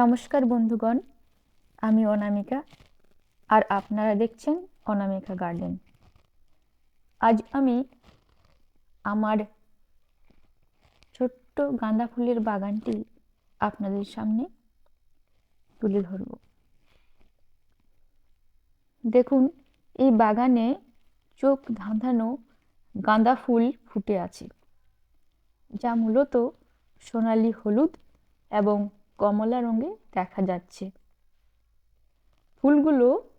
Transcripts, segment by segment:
নমস্কার বন্ধুগণ, আমি অনামিকা আর আপনারা দেখছেন অনামিকা গার্ডেন। আজ আমি আমার ছোট্ট গাঁদা ফুলের বাগানটি আপনাদের সামনে তুলে ধরব। দেখুন, এই বাগানে চোখ ধাঁধানো গাঁদা ফুল ফুটে আছে, যা মূলত সোনালি হলুদ এবং কমলা রঙে দেখা যাচ্ছে। ফুলগুলো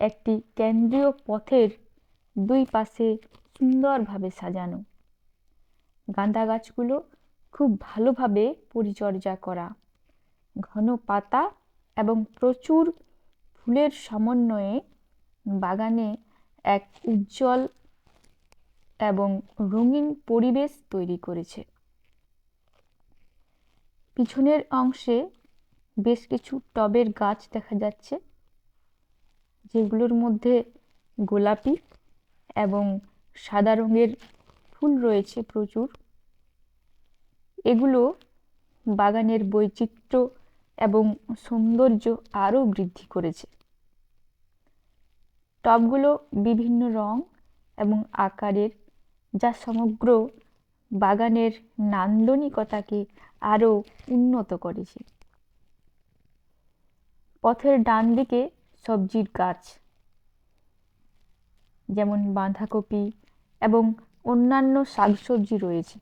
একটি কেন্দ্রীয় পথের দুই পাশে সুন্দরভাবে সাজানো। গাঁদা গাছগুলো খুব ভালোভাবে পরিচর্যা করা। ঘন পাতা এবং প্রচুর ফুলের সমন্বয়ে বাগানে এক উজ্জ্বল এবং রঙিন পরিবেশ তৈরি করেছে। পিছনের অংশে বেশ কিছু টবের গাছ দেখা যাচ্ছে, যেগুলোর মধ্যে গোলাপি এবং সাদা রঙের ফুল রয়েছে প্রচুর। এগুলো বাগানের বৈচিত্র্য এবং সৌন্দর্য আরও বৃদ্ধি করেছে। টবগুলো বিভিন্ন রং এবং আকারের, যা সমগ্র বাগানের নান্দনিকতাকে আরও উন্নত করেছে? পথের ডান দিকে সবজির গাছ, যেমন বাঁধাকপি এবং অন্যান্য শাকসবজি রয়েছে।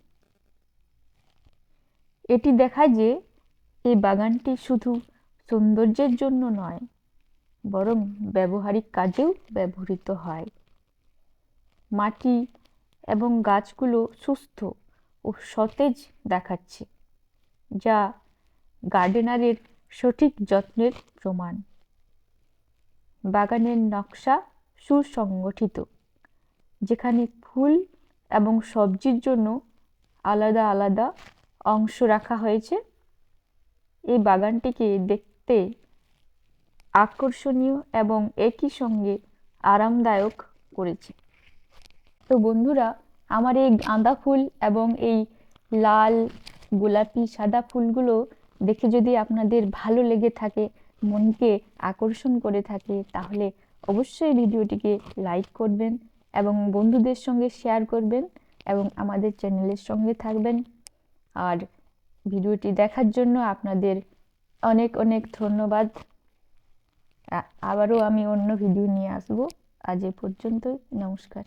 এটি দেখায় যে এই বাগানটি শুধু সৌন্দর্যের জন্য নয়, বরং ব্যবহারিক কাজেও ব্যবহৃত হয়। মাটি এবং গাছগুলো সুস্থ ও সতেজ দেখাচ্ছে, যা গার্ডেনারের সঠিক যত্নের প্রমাণ। বাগানের নকশা সুসংগঠিত, যেখানে ফুল এবং সবজির জন্য আলাদা আলাদা অংশ রাখা হয়েছে। এই বাগানটিকে দেখতে আকর্ষণীয় এবং একই সঙ্গে আরামদায়ক করেছে। তো বন্ধুরা, আমার এই গাঁদা ফুল এবং এই লাল, গোলাপি, সাদা ফুলগুলো দেখে যদি আপনাদের ভালো লেগে থাকে, মনকে আকর্ষণ করে থাকে, তাহলে অবশ্যই ভিডিওটিকে লাইক করবেন এবং বন্ধুদের সঙ্গে শেয়ার করবেন এবং আমাদের চ্যানেলের সঙ্গে থাকবেন। আর ভিডিওটি দেখার জন্য আপনাদের অনেক অনেক ধন্যবাদ। আবারও আমি অন্য ভিডিও নিয়ে আসব। আজ এ পর্যন্তই। নমস্কার।